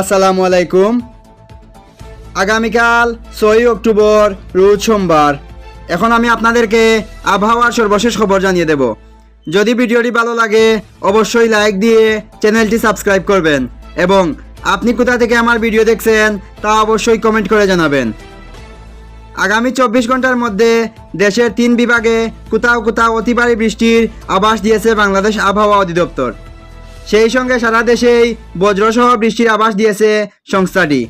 আসসালামু আলাইকুম। আগামীকাল ছয়ই অক্টোবর, রোজ সোমবার। এখন আমি আপনাদেরকে আবহাওয়ার সর্বশেষ খবর জানিয়ে দেব। যদি ভিডিওটি ভালো লাগে, অবশ্যই লাইক দিয়ে চ্যানেলটি সাবস্ক্রাইব করবেন এবং আপনি কোথা থেকে আমার ভিডিও দেখছেন, তা অবশ্যই কমেন্ট করে জানাবেন। আগামী চব্বিশ ঘণ্টার মধ্যে দেশের তিন বিভাগে কোথাও কোথাও অতি ভারী বৃষ্টির আভাস দিয়েছে বাংলাদেশ আবহাওয়া অধিদপ্তর। সেই সঙ্গে সারা দেশেই বজ্রসহ বৃষ্টির আভাস দিয়েছে সংস্থাটি।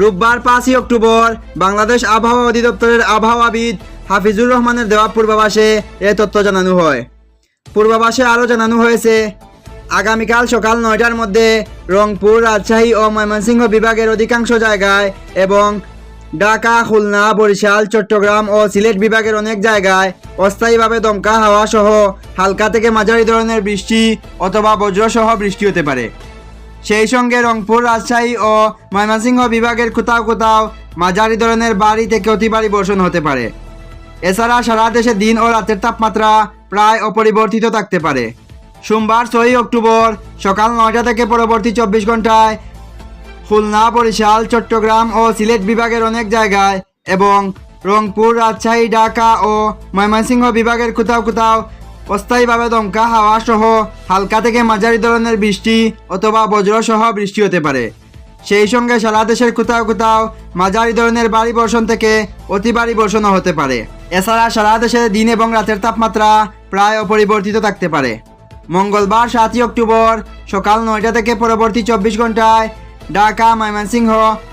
রোববার পাঁচই অক্টোবর বাংলাদেশ আবহাওয়া অধিদপ্তরের আবহাওয়াবিদ হাফিজুর রহমানের দেওয়া পূর্বাভাসে এ তথ্য জানানো হয়। পূর্বাভাসে আরও জানানো হয়েছে, আগামীকাল সকাল নয়টার মধ্যে রংপুর, রাজশাহী ও ময়মনসিংহ বিভাগের অধিকাংশ জায়গায় এবং ঢাকা, খুলনা, বরিশাল, চট্টগ্রাম ও সিলেট বিভাগের অনেক জায়গায় অস্থায়ীভাবে দমকা হাওয়া সহ হালকা থেকে মাঝারি ধরনের বৃষ্টি অথবা বজ্রসহ বৃষ্টি হতে পারে। সেই সঙ্গে রংপুর, রাজশাহী ও ময়মনসিংহ বিভাগের কোথাও কোথাও মাঝারি ধরনের বাড়ি থেকে অতি ভারী বর্ষণ হতে পারে। এছাড়া সারা দেশে দিন ও রাতের তাপমাত্রা প্রায় অপরিবর্তিত থাকতে পারে। সোমবার, ছয়ই অক্টোবর সকাল নয়টা থেকে পরবর্তী চব্বিশ ঘন্টায় খুলনা, বরিশাল, চট্টগ্রাম ও সিলেট বিভাগের অনেক জায়গায় এবং রংপুর, রাজশাহী, ঢাকা ও ময়মনসিংহ বিভাগের কোথাও কোথাও অস্থায়ীভাবে দমকা হাওয়া সহ হালকা থেকে মাঝারি ধরনের বৃষ্টি অথবা বজ্রসহ বৃষ্টি হতে পারে। সেই সঙ্গে সারা দেশের কোথাও কোথাও মাঝারি ধরনের ভারী বর্ষণ থেকে অতি ভারী বর্ষণও হতে পারে। এছাড়া সারা দেশে দিন এবং রাতের তাপমাত্রা প্রায় অপরিবর্তিত থাকতে পারে। মঙ্গলবার সাতই অক্টোবর সকাল নয়টা থেকে পরবর্তী চব্বিশ ঘন্টায় ঢাকা, ময়মনসিংহ,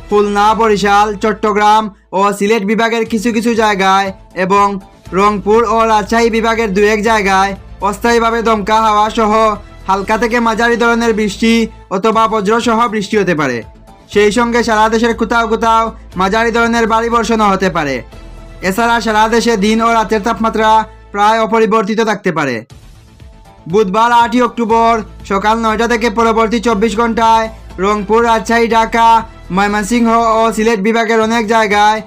খুলনা, বরিশাল, চট্টগ্রাম ও সিলেট বিভাগের কিছু কিছু জায়গায় এবং রংপুর ও রাজশাহী বিভাগের দু এক জায়গায় অস্থায়ীভাবে দমকা হাওয়া সহ হালকা থেকে মাঝারি ধরনের বৃষ্টি অথবা বজ্রসহ বৃষ্টি হতে পারে। সেই সঙ্গে সারা দেশের কোথাও কোথাও মাঝারি ধরনের বাড়ি বর্ষণও হতে পারে। এছাড়া সারা দেশে দিন ও রাতের তাপমাত্রা প্রায় অপরিবর্তিত থাকতে পারে। বুধবার আটই অক্টোবর সকাল নয়টা থেকে পরবর্তী চব্বিশ ঘন্টায় রংপুর, রাজশাহী, ঢাকা, ময়মনসিংহ ও সিলেট বিভাগের অনেক জায়গায়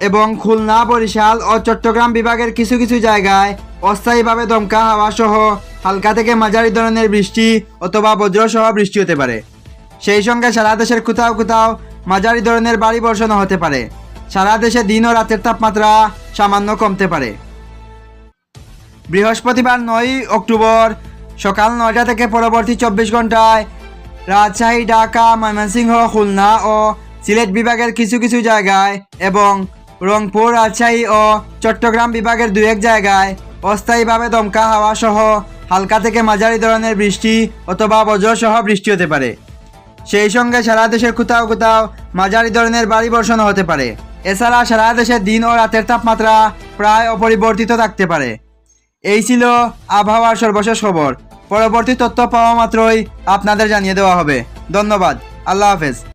এবং খুলনা, বরিশাল ও চট্টগ্রাম বিভাগের কিছু কিছু জায়গায় অস্থায়ীভাবে দমকা হাওয়া সহ হালকা থেকে মাঝারি ধরনের বৃষ্টি অথবা বজ্রসহ বৃষ্টি হতে পারে। সেই সঙ্গে সারা দেশের কোথাও কোথাও মাঝারি ধরনের বাড়ি বর্ষণও হতে পারে। সারা দেশে দিন ও রাতের তাপমাত্রা সামান্য কমতে পারে। বৃহস্পতিবার নয়ই অক্টোবর সকাল নয়টা থেকে পরবর্তী চব্বিশ ঘন্টায় রাজশাহী, ঢাকা, ময়মনসিংহ, খুলনা ও সিলেট বিভাগের কিছু কিছু জায়গায় এবং রংপুর, রাজশাহী ও চট্টগ্রাম বিভাগের দু এক জায়গায় অস্থায়ীভাবে দমকা হাওয়া সহ হালকা থেকে মাঝারি ধরনের বৃষ্টি অথবা বজ্রসহ বৃষ্টি হতে পারে। সেই সঙ্গে সারা দেশের কোথাও কোথাও মাঝারি ধরনের বাড়ি বর্ষণও হতে পারে। এছাড়া সারা দেশে দিন ও রাতের তাপমাত্রা প্রায় অপরিবর্তিত থাকতে পারে। এই ছিল আবহাওয়ার সর্বশেষ খবর। পরবর্তী তথ্য পাওয়া মাত্রই আপনাদের জানিয়ে দেওয়া হবে। ধন্যবাদ। আল্লাহ হাফেজ।